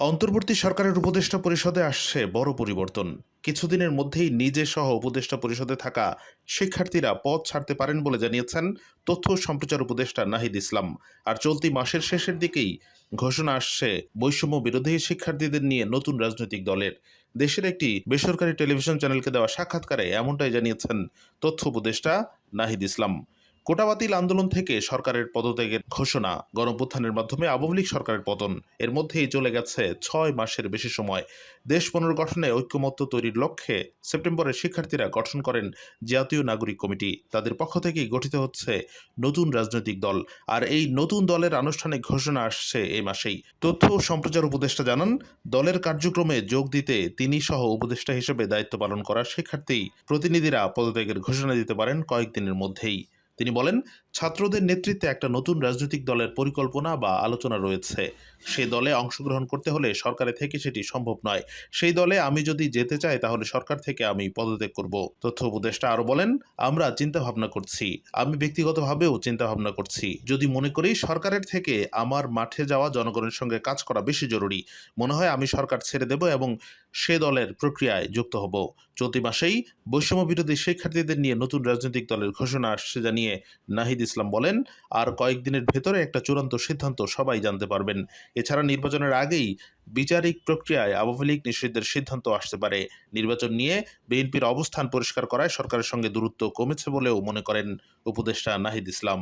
অন্তর্বর্তী সরকারের উপদেষ্টা পরিষদে আসছে বড় পরিবর্তন। কিছুদিনের মধ্যেই নিজে সহ উপদেষ্টা পরিষদে থাকা শিক্ষার্থীরা পদ ছাড়তে পারেন বলে জানিয়েছেন তথ্য সম্প্রচার উপদেষ্টা নাহিদ ইসলাম। আর চলতি মাসের শেষের দিকেই ঘোষণা আসছে বৈষম্য বিরোধী শিক্ষার্থীদের নিয়ে নতুন রাজনৈতিক দলের। দেশের একটি বেসরকারি টেলিভিশন চ্যানেলকে দেওয়া সাক্ষাৎকারে এমনটাই জানিয়েছেন তথ্য উপদেষ্টা নাহিদ ইসলাম। কোটা বাতিল আন্দোলন থেকে সরকারের পদত্যাগের ঘোষণা। গণপ্রত্থানের মাধ্যমে আওয়ামী লীগ সরকারের পতন। এর মধ্যেই চলে গেছে ছয় মাসের বেশি সময়। দেশ পুনর্গঠনে ঐক্যমত্য তৈরির লক্ষ্যে সেপ্টেম্বরে শিক্ষার্থীরা গঠন করেন জাতীয় নাগরিক কমিটি। তাদের পক্ষ থেকেই গঠিত হচ্ছে নতুন রাজনৈতিক দল। আর এই নতুন দলের আনুষ্ঠানিক ঘোষণা আসছে এই মাসেই। তথ্য ও সম্প্রচার উপদেষ্টা জানান, দলের কার্যক্রমে যোগ দিতে তিনি সহ উপদেষ্টা হিসেবে দায়িত্ব পালন করা শিক্ষার্থী প্রতিনিধিরা পদত্যাগের ঘোষণা দিতে পারেন কয়েকদিনের মধ্যেই। তিনি বলেন, ছাত্রদের নেতৃত্বে একটা নতুন রাজনৈতিক দলের পরিকল্পনা বা আলোচনা রয়েছে। সে দলে অংশগ্রহণ করতে হলে সরকারে থেকে সেটি সম্ভব নয়। সেই দলে আমি যদি যেতে চাই, তাহলে সরকার থেকে আমি পদত্যাগ করব। তথ্য উপদেষ্টা আরও বলেন, আমরা চিন্তা ভাবনা করছি। আমি ব্যক্তিগতভাবেও চিন্তা ভাবনা করছি। যদি মনে করি, সরকারের থেকে আমার মাঠে যাওয়া জনগণের সঙ্গে কাজ করা বেশি জরুরি। মনে হয় আমি সরকার ছেড়ে দেব এবং সে দলের প্রক্রিয়ায় যুক্ত হব। চলতি মাসেই বৈষম্য বিরোধী শিক্ষার্থীদের নিয়ে নতুন রাজনৈতিক দলের ঘোষণা আসছে জানিয়ে নাহিদ ইসলাম বলেন, আর কয়েকদিনের ভেতরে একটা চূড়ান্ত সিদ্ধান্ত সবাই জানতে পারবেন। এছাড়া নির্বাচনের আগেই বিচারিক প্রক্রিয়ায় আওয়ামী লীগ নিষিদ্ধের সিদ্ধান্ত আসতে পারে। নির্বাচন নিয়ে বিএনপির অবস্থান পরিষ্কার করায় সরকারের সঙ্গে দূরত্ব কমেছে বলেও মনে করেন উপদেষ্টা নাহিদ ইসলাম।